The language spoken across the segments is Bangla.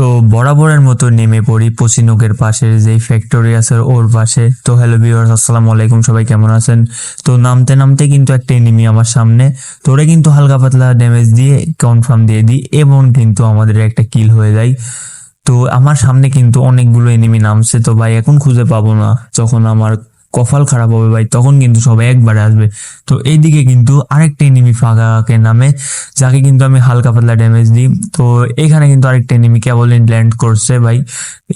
তো বরাবরের মতো নেমে পড়ি পচিনকের পাশে, যেই ফ্যাক্টরি আছে ওর পাশে। তো হ্যালো ভিউয়ার্স আসসালামু আলাইকুম, সবাই কেমন আছেন? তো নামতে নামতে কিন্তু একটা এনিমি আমার সামনে। তো ওরা কিন্তু হালকা পাতলা ড্যামেজ দিয়ে কনফার্ম দিয়ে দিই এবং কিন্তু আমাদের একটা কিল হয়ে যায়। তো আমার সামনে কিন্তু অনেকগুলো এনিমি নামছে, তো ভাই এখন খুঁজে পাবো না। যখন আমার কপাল খারাপ হবে ভাই, তখন কিন্তু সবাই একবারে আসবে। তো এইদিকে কিন্তু আরেকটা এনিমি ফাঁকাকে নামে, যাকে কিন্তু আমি হালকা পাতলা ড্যামেজ দিই। তো এখানে কিন্তু আরেকটা এনিমি কেবল ল্যান্ড করছে ভাই।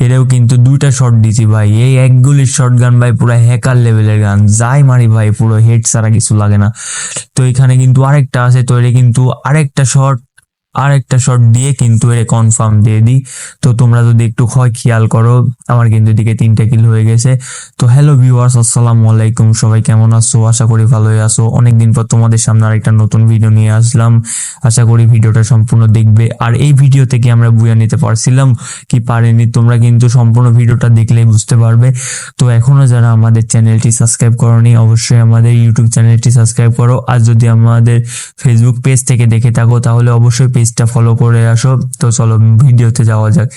এরেও কিন্তু দুইটা শট দিছি ভাই। এই এক গুলির শট গান ভাই পুরো হ্যাকার লেভেলের গান যাই মারি ভাই, পুরো হেড ছাড়া কিছু লাগে না। তো এখানে কিন্তু আরেকটা আছে, তো এর কিন্তু আরেকটা শট আরেকটা শট দিয়ে কিন্তু এর কনফার্ম দিয়ে দিই। তো তোমরা যদি একটু হয় খেয়াল করো, আমার কিন্তু এদিকে তিনটা কিল হয়ে গেছে। তো হ্যালো ভিউয়ার্স আসসালামু আলাইকুম। সবাই কেমন আছো? আশা করি ভালোই আছো। অনেকদিন পর তোমাদের সামনে আরেকটা নতুন ভিডিও নিয়ে আসলাম। আশা করি ভিডিওটা সম্পূর্ণ দেখবে। আর এই ভিডিও থেকে আমরা বুঝে নিতে পারছিলাম কি পারিনি। তোমরা কিন্তু সম্পূর্ণ ভিডিওটা দেখলেই বুঝতে পারবে। তো এখনও যারা আমাদের চ্যানেলটি সাবস্ক্রাইব করনি, অবশ্যই আমাদের ইউটিউব চ্যানেলটি সাবস্ক্রাইব করো। আর যদি আমাদের ফেসবুক পেজ থেকে দেখে থাকো, তাহলে অবশ্যই পেজটা ফলো করে আসো। তো চলো, ভিডিওতে যাওয়া যাক।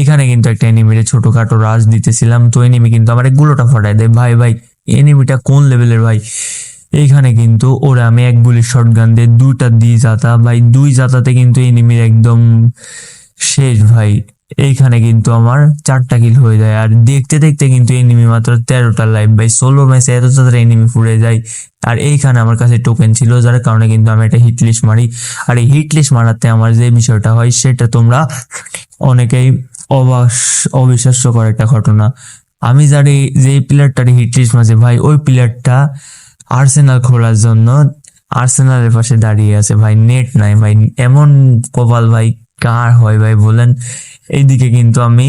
এখানে কিন্তু একটা এনিমিরে ছোটখাটো রাজ দিতেছিলাম। তো এনিমি কিন্তু আমার গুলোটা ফাটাই দেয়। ভাই ভাই এনিমিটা কোন লেভেলের ভাই? এইখানে কিন্তু ওরা আমি এক গুলির শর্ট গান দিয়ে দুইটা দিয়ে জাতা। ভাই, দুই জাতাতে কিন্তু এনিমির একদম শেষ, ভাই। এইখানে কিন্তু আমার চারটা কিল হয়ে যায়। আর দেখতে দেখতে কিন্তু এনিমি মাত্র তেরোটা লাইফ ভাই ষোলো ম্যাচে এত তাড়াতাড়ি এনিমি ফুরে যায়। আর এইখানে আমার কাছে টোকেন ছিল, যার কারণে কিন্তু আমি একটা হিট লিস্ট মারি। আর এই হিট লিস্ট মারাতে আমার যে বিষয়টা হয়, সেটা তোমরা অনেকেই অবাস অবিশ্বাস্যকর একটা ঘটনা। আমি যার এই যে প্লেয়ারটার হিট লিস্ট মাঝে, ভাই, ওই প্লেয়ারটা আর্সেনাল খোলার জন্য আর্সেনালের পাশে দাঁড়িয়ে আছে। ভাই নেট নাই, ভাই, এমন কপাল, ভাই, কার হয়, ভাই, বলেন। এইদিকে কিন্তু আমি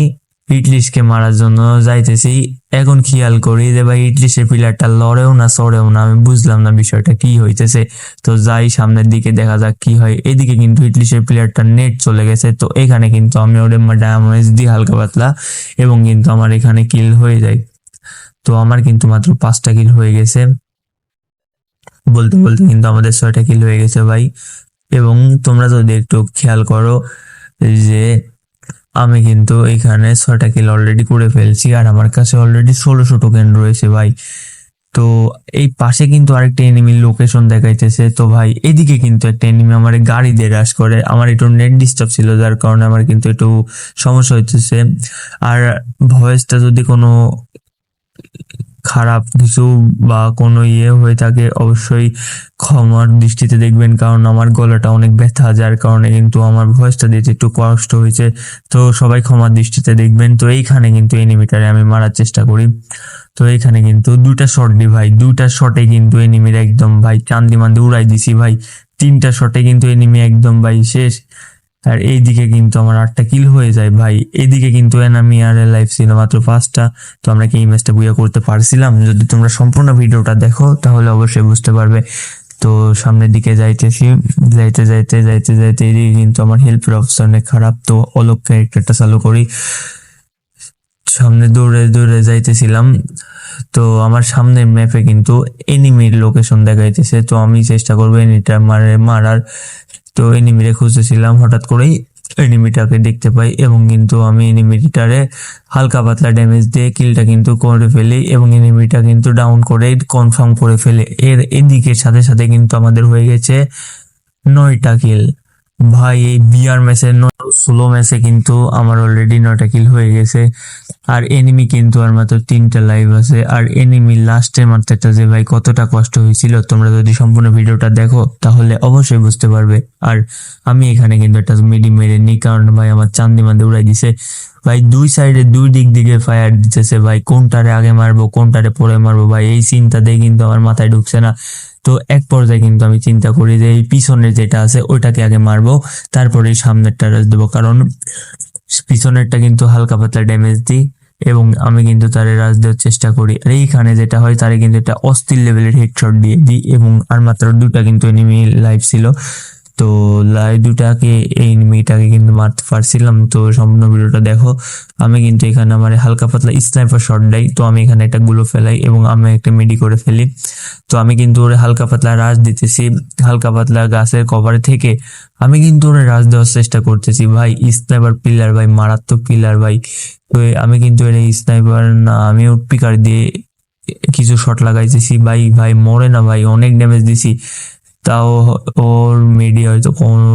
ইটলিশকে মারার জন্য যাইতেছি। এখন খেয়াল করি যে ভাই, ইটলিশের পিলারটা লড়েও না, সরেও না, আমি বুঝলাম না বিষয়টা কি হইতেছে। তো যাই, সামনের দিকে দেখা যাক কি হয়। এদিকে কিন্তু ইটলিশের প্লেয়ারটা নেট চলে গেছে। তো এখানে কিন্তু আমি ওরে ডায়ামন্ড দিই হালকা পাতলা, এবং কিন্তু আমার এখানে কিল হয়ে যায়। তো আমার কিন্তু মাত্র পাঁচটা কিল হয়ে গেছে। বলতে বলতে কিন্তু আমাদের ছয়টা কিল হয়ে গেছে ভাই। এবং তোমরা যদি একটু খেয়াল করো যে আমি কিন্তু এখানে ছয়টা কিল অলরেডি করে ফেলছি আর আমার কাছে অলরেডি ষোলোশো টোকেন রয়েছে ভাই। তো এই পাশে কিন্তু আরেকটা এনিমির লোকেশন দেখাইতেছে। তো ভাই, এদিকে কিন্তু একটা এনিমি আমার গাড়ি দিয়ে রাশ করে। আমার একটু নেট ডিস্টার্ব ছিল, যার কারণে আমার কিন্তু একটু সমস্যা হইতেছে। আর ভয়েসটা যদি কোনো খারাপ কিছু বা কোনো ইয়ে হয়ে থাকে, অবশ্যই ক্ষমার দৃষ্টিতে দেখবেন, কারণ আমার গলাটা অনেক ব্যথা, যার কারণে কিন্তু আমার ভয়েসটা দিতে একটু কষ্ট হয়েছে। তো সবাই ক্ষমার দৃষ্টিতে দেখবেন। তো এইখানে কিন্তু এনিমিটারে আমি মারার চেষ্টা করি। তো এইখানে কিন্তু দুইটা শট দিই ভাই। দুইটা শটে কিন্তু এনিমির একদম ভাই চান্দি মান্দি উড়াই দিছি ভাই। তিনটা শটে কিন্তু এনিমি একদম ভাই শেষ। আর এইদিকে কিন্তু আমার আটটা কিল হয়ে যায় ভাই। এইদিকে কিন্তু এনামি আর লাইফ ছিল মাত্র পাঁচটা। তো আমরা কি এই ম্যাচটা বুয়া করতে পারছিলাম? যদি তোমরা সম্পূর্ণ ভিডিওটা দেখো, তাহলে অবশ্যই বুঝতে পারবে। তো সামনের দিকে যাইতেছি। যাইতে যাইতে যাইতে যাইতে এদিকে কিন্তু আমার হেল্পের অবস্থা অনেক খারাপ। তো অলোক ক্যারেক্টারটা চালু করি। সামনে দৌড়ে দৌড়ে যাইতেছিলাম। তো আমার সামনের ম্যাপে কিন্তু এনিমির লোকেশন দেখাইতেছে। তো আমি চেষ্টা করব এনিটা মারে, মারার। তো এনিমিরে খুঁজতেছিলাম, হঠাৎ করেই এনিমিটাকে দেখতে পাই এবং কিন্তু আমি এনিমিটারে হালকা পাতলা ড্যামেজ দিয়ে কিলটা কিন্তু করে ফেলি এবং এনিমিটা কিন্তু ডাউন করে কনফার্ম করে ফেলে। এর এদিকের সাথে সাথে কিন্তু আমাদের হয়ে গেছে নয়টা কিল ভাই, এই বিআর ম্যাচে ষোলো ম্যাচে কিন্তু আমার অলরেডি নয়টা কিল হয়ে গেছে। আর এনিমি কিন্তু আর মাত্র তিনটা লাইভ আছে। আর এনিমি লাস্টে মারতে যে ভাই কতটা কষ্ট হয়েছিল, তোমরা যদি সম্পূর্ণ ভিডিওটা দেখো, তাহলে অবশ্যই বুঝতে পারবে। আর আমি এখানে কিন্তু একটা মিডি মেরে নিই, কারণ ভাই আমার চান্দি মান্দে উড়াই দিছে। ভাই, দুই সাইডে দুই দিক দিকে ফায়ার দিতেছে ভাই। কোনটারে আগে মারবো, কোনটারে পরে মারবো ভাই? এই চিন্তা দিয়ে কিন্তু আমার মাথায় ঢুকছে না। তো এক পর্যায়ে কিন্তু আমি চিন্তা করি যে এই পিছনের যেটা আছে, ওইটাকে আগে মারবো, তারপরে সামনেরটা রাজ দেবো। কারণ পিছনেরটা কিন্তু হালকা পাতলা ড্যামেজ দিই এবং আমি কিন্তু তারে রাজ দেওয়ার চেষ্টা করি। আর এইখানে যেটা হয়, তারে কিন্তু একটা অস্থির লেভেলের হেডশট দিয়ে দিই এবং আর মাত্র দুটা কিন্তু এনিমি লাইফ ছিল। তো লাই দুটাকে, এই এনিমিটাকে কিন্তু মারতে পারছিলাম। তো সম্পূর্ণ ভিডিওটা দেখো। আমি কিন্তু এখানে আমার হালকা পাতলা স্নাইপার শট দেই। তো আমি এখানে একটা গুলো ফেলাই এবং আমি একটা মেডি করে ফেলি। তো আমি কিন্তু ওরে হালকা পাতলা রাশ দিতেছি। হালকা পাতলা গাছের কভারে থেকে আমি কিন্তু ওরে রাশ দেওয়ার চেষ্টা করতেছি। ভাই স্নাইপার পিলার ভাই, মারাত্মক পিলার ভাই। তো আমি কিন্তু এটা স্নাইপার না, আমি ওর পিকার দিয়ে কিছু শট লাগাইতেছি। ভাই ভাই, মরে না ভাই, অনেক ড্যামেজ দিছি। তাও ওর মিডিয়া হয়তো কোনো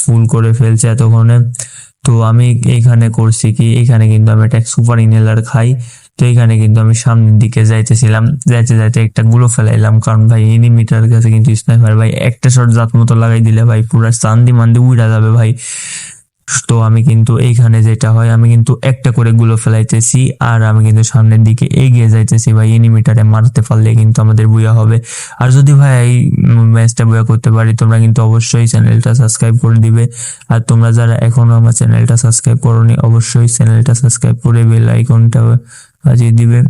ফুল করে ফেলছে এতক্ষণে। তো আমি এইখানে করছি কি, এখানে কিন্তু আমি একটা সুপার ইনহেলার খাই। তো এখানে কিন্তু আমি সামনের দিকে যাইতেছিলাম। যাইতে যাইতে একটা গুলো ফেলাইলাম। কারণ ভাই এনিমিটার কাছে কিন্তু স্নাইপার ভাই একটা শট জাত মতো লাগাই দিলে ভাই, পুরো চান্দি মান্দি উড়া যাবে ভাই। তো আমি কিন্তু এইখানে যেটা হয়, আমি কিন্তু একটা করে গুলো ফেলাইতেছি আর আমি কিন্তু সামনের দিকে এগিয়ে যাইতেছি ভাই। এনিমিটারে মারতে পারলে কিন্তু আমাদের বুয়া হবে। আর যদি ভাই এই ম্যাচটা বুয়া করতে পারি, তোমরা কিন্তু অবশ্যই চ্যানেলটা সাবস্ক্রাইব করে দিবে। আর তোমরা যারা এখনও আমার চ্যানেলটা সাবস্ক্রাইব করোনি, অবশ্যই চ্যানেলটা সাবস্ক্রাইব করে বেল আইকনটা বাজিয়ে দিবে।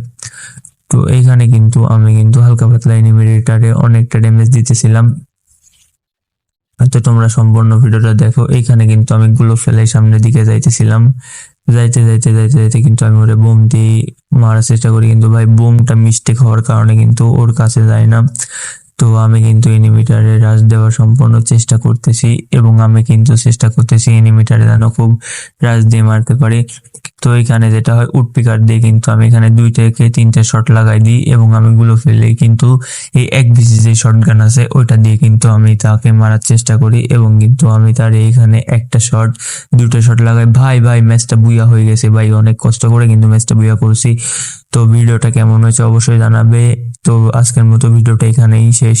তো এইখানে কিন্তু আমি কিন্তু হালকা পাতলা এনিমিটারে অনেকটা ড্যামেজ দিতেছিলাম। তো তোমরা সম্পূর্ণ ভিডিওটা দেখো। এইখানে কিন্তু আমি গুলো ফেলে সামনের দিকে যাইতেছিলাম। যাইতে যাইতে যাইতে যাইতে কিন্তু আমি ওরে বোম দিয়ে মারার চেষ্টা করি। কিন্তু ভাই, বোমটা মিস্টেক হওয়ার কারণে কিন্তু ওর কাছে যায় না। তো আমি কিন্তু এনিমিটারে রাশ দেওয়ার সম্পূর্ণ চেষ্টা করতেছি এবং আমি কিন্তু চেষ্টা করতেছি এনিমিটারে যেন খুব রাশ দিয়ে মারতে পারি। তো এখানে যেটা হয়, উডপিকার দিয়ে কিন্তু আমি এখানে দুই থেকে তিনটে শট লাগাই দিই এবং আমি গুলো ফেলে কিন্তু এই এক বিসি যে শটগান আছে, ওইটা দিয়ে কিন্তু আমি তাকে মারার চেষ্টা করি এবং কিন্তু আমি তার এইখানে একটা শট দুটো শট লাগাই। ভাই ভাই ম্যাচটা বুইয়া হয়ে গেছে ভাই, অনেক কষ্ট করে কিন্তু ম্যাচটা বুইয়া করছি। তো ভিডিওটা কেমন হয়েছে অবশ্যই জানাবে। তো আজকের মতো ভিডিওটা এখানেই শেষ।